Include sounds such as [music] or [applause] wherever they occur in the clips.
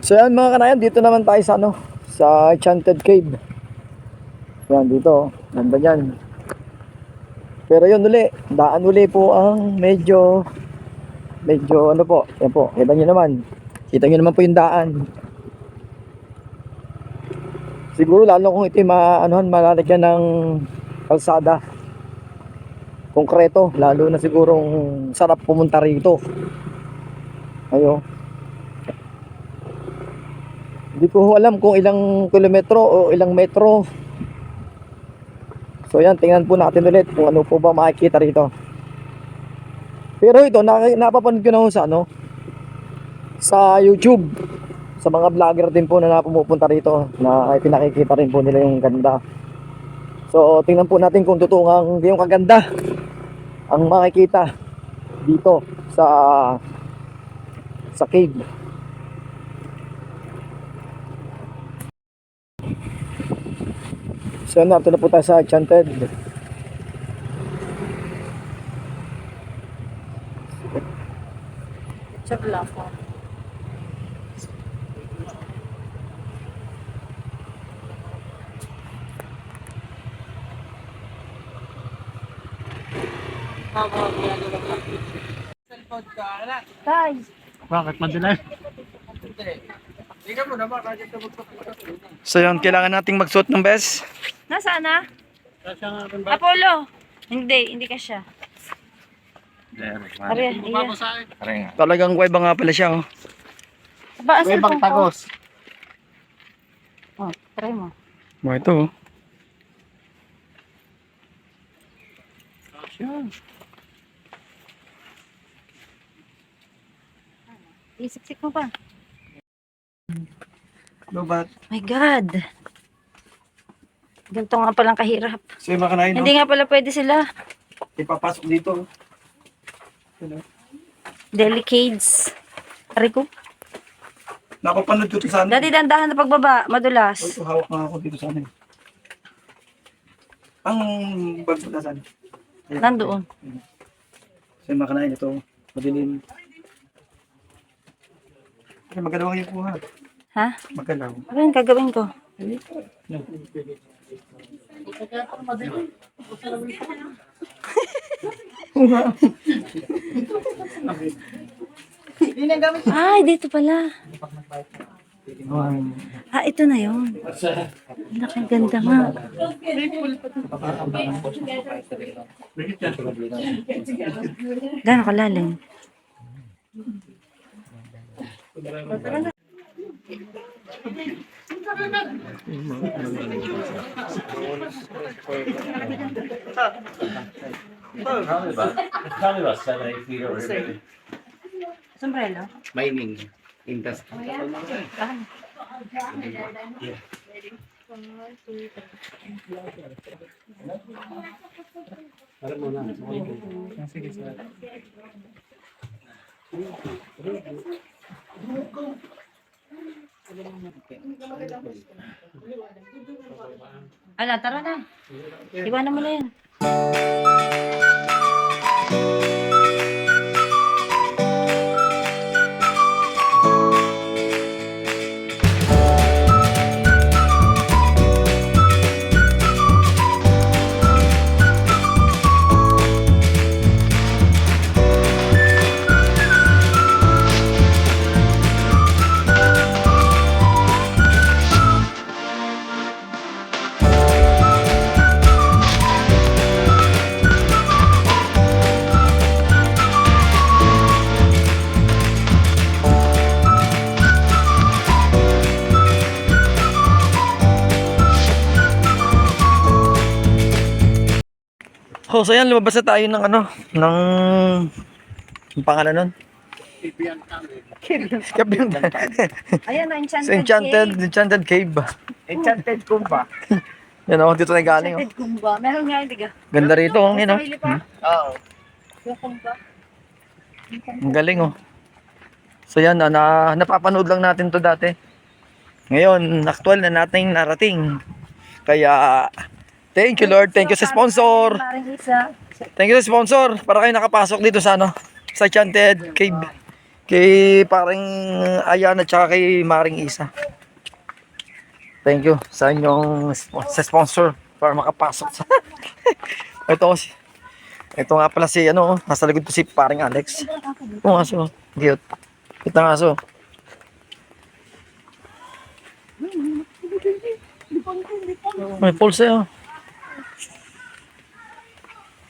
So yan mga kanayan, dito naman tayo sa ano, sa Enchanted Cave. Yan dito, oh. ganda niyan. Pero yun uli, daan uli po ang medyo, medyo ano po, yan po, kita nyo naman. Kita nyo naman po yung daan. Siguro lalo kung ito ma, anuhan, malalagyan ng kalsada. Konkreto, lalo na sigurong sarap pumunta rito. Ayo. Hindi ko alam kung ilang kilometro o ilang metro. So yan, tingnan po natin ulit kung ano po ba makikita rito. Pero ito, na, napapanood ko na ho sa ano, sa YouTube. Sa mga vlogger din po na pumupunta rito na ay pinakikita rin po nila yung ganda. So tingnan po natin kung totoo ang yung kaganda ang makikita dito sa sa cave. So narito na po tayo sa Enchanted. Sa plafon. Guys, Bakit madilim? So yun, kailangan nating magsuot ng best. Nasaan na? Kasi nga rin ba? Apollo! Hindi, hindi ka siya. Ari, iya. sa akin. Talagang kuweba nga pala siya. Oh. Ba, asan Ibang po ko? tagos. Oh, try mo. Mo ito. oh. Isiksik mo pa. No, but, My God. Ganito nga palang kahirap. so yung mga kanain, Hindi nga pala pwede sila. ipapasok dito. Delicades. Ari ko. Napapanood ko ito sa ano. Dati dandahan na pagbaba, madulas. Ito, hawak nga ako dito sa ano. Ang bag mo nasaan? Ayan. Nandoon. So yung mga kanain, ito, madilim. Ay, magalaw yung kuha. Ha? Magalaw. Ano yung gagawin ko? Ay, dito pala. Ah, ito na yun. Ang ganda nga. Gano'ng kalalim? Probably about, probably about seven, eight feet over here. Mining industry. Ala, tara na. Iwanan mo na yan. Oh, so yan, lumabas na tayo ng ano, ng ang pangalan nun? Kabyang Ayan na, enchanted, Sa Enchanted, cave. Enchanted Cave. Enchanted Kumba. [laughs] Yan oh, dito na galing oh. Enchanted kumba. Meron nga, hindi ka. Ganda rito oh, yun oh. Pa. Oo. Yung kumba. Ang galing oh. So yan, na, napapanood lang natin to dati. Ngayon, actual na nating narating. Kaya, thank you Lord, thank you sa sponsor. Thank you sa sponsor para kayo nakapasok dito sa ano, sa Enchanted Cave. Kay paring Ayan at saka kay Maring Isa. Thank you sa inyong sa sponsor para makapasok sa [laughs] ito ito nga pala si ano nasa likod ko si paring Alex yung aso cute cute ng aso may pulse oh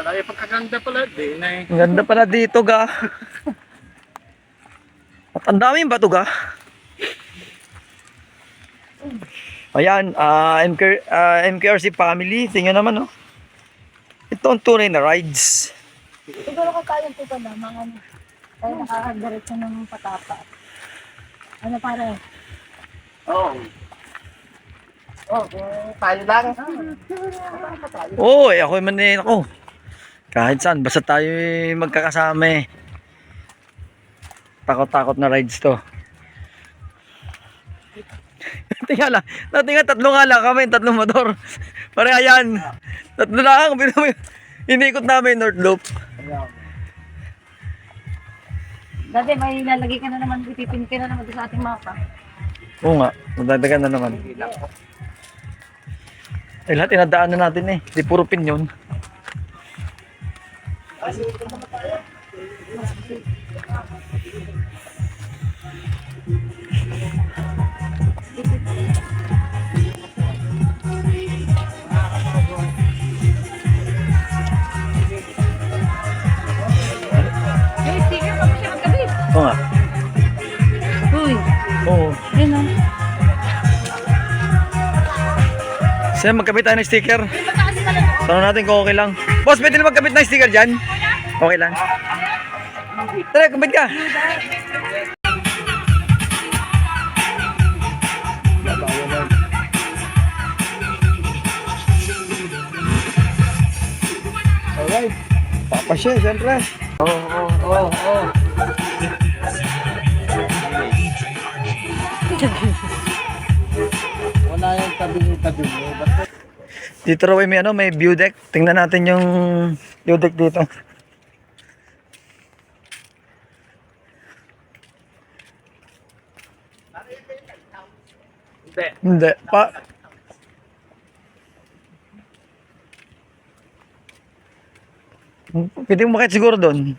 Talaga pagkaganda pala din eh. ang ganda pala dito ga at ang daming bato ga ayan ah MK, ah, MKRC family tingnan naman oh ito ang tunay na rides Siguro tayo po pala, mga ano, tayo nakakadiretso ng patapa. Ano pare? Oo. Oh, tayo lang. Oo, eh, ako man eh, ako. Kahit saan, basta tayo magkakasama eh. Takot-takot na rides to. [laughs] Tingnan lang, natinga tatlo nga lang kami, tatlong motor. [laughs] Pare ayan, tatlo lang, [laughs] inikot namin North Loop. Dati may lalagay ka na naman, ipipin ka na naman sa ating mapa. Oo nga, magdadagan na naman. Eh lahat inadaan na natin eh, di puro pinyon. Hey, Oo nga, Uy, oo. yun o. Sa'yo magkabit tayo ng sticker. Tanong natin kung okay lang. Boss, pwede na magkabit ng sticker dyan? Okay lang. Tara, kabit ka. Alright. Papasya, siyempre. Oo, oo, oo, oo. Wala yung tabi-tabi mo. Basta Dito raw ay may ano, may view deck. Tingnan natin yung view deck dito. hindi. Hindi. Pa Pwede mo makit siguro doon.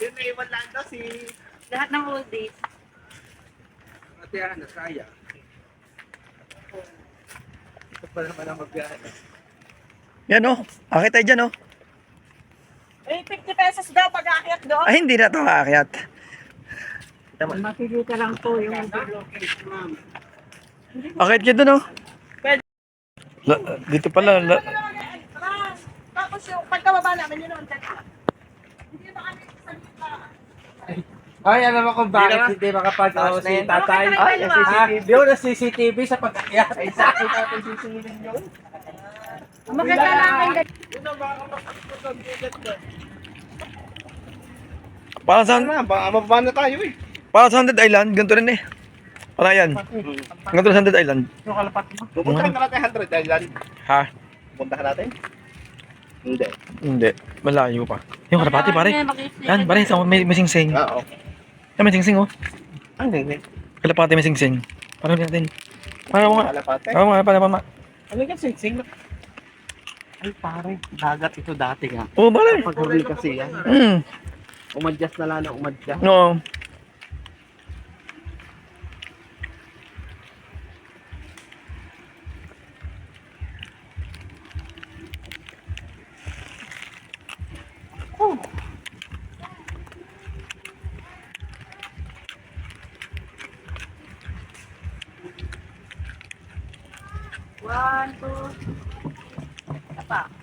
Yun na iwan lang daw si Lahat ng oldies. Ate Ana, saya. Ito pa naman ang magbiyahe. Yan oh. Akit tayo dyan oh. Eh, 50 pesos daw pag aakyat doon. Ay, hindi na ito aakyat. Makikita lang po yung Akit ka doon oh. La, dito pala. La, Tapos yung pagkababa namin, yun naman Hindi na kami sa Ay, alam mo kung bakit hindi makapag-awa si tatay? Ay, yung CCTV. Yun, ang CCTV sa pag-akyat. Ay, sa akin natin sisingin yun. Maganda lang ang Yun ang baka makapagpagulat doon. para sa, Ano, baka mababa na tayo eh. para sa Haunted Island, ganito rin eh. Para yan. Ganito sa Haunted Island. Yung kalapat mo. Pupuntahan ka natin 100 Island. Ha? Pupuntahan natin? Hindi. Hindi. Malayo pa. Yung kalapati pare. Yan, pare. Sa may, may sing-sing. Ah, Oo. Yan, may sing-sing oh. Ang hindi. Kalapati may sing-sing. Paano natin? Paano nga? Kalapate. Paano nga? Paano nga? Ano yung sing-sing? Ay, pare. Dagat ito dati nga. Oo, pare. Pag huli kasi yan. Hmm. Umadjust na lang na umadjust. No. One, two. Isa.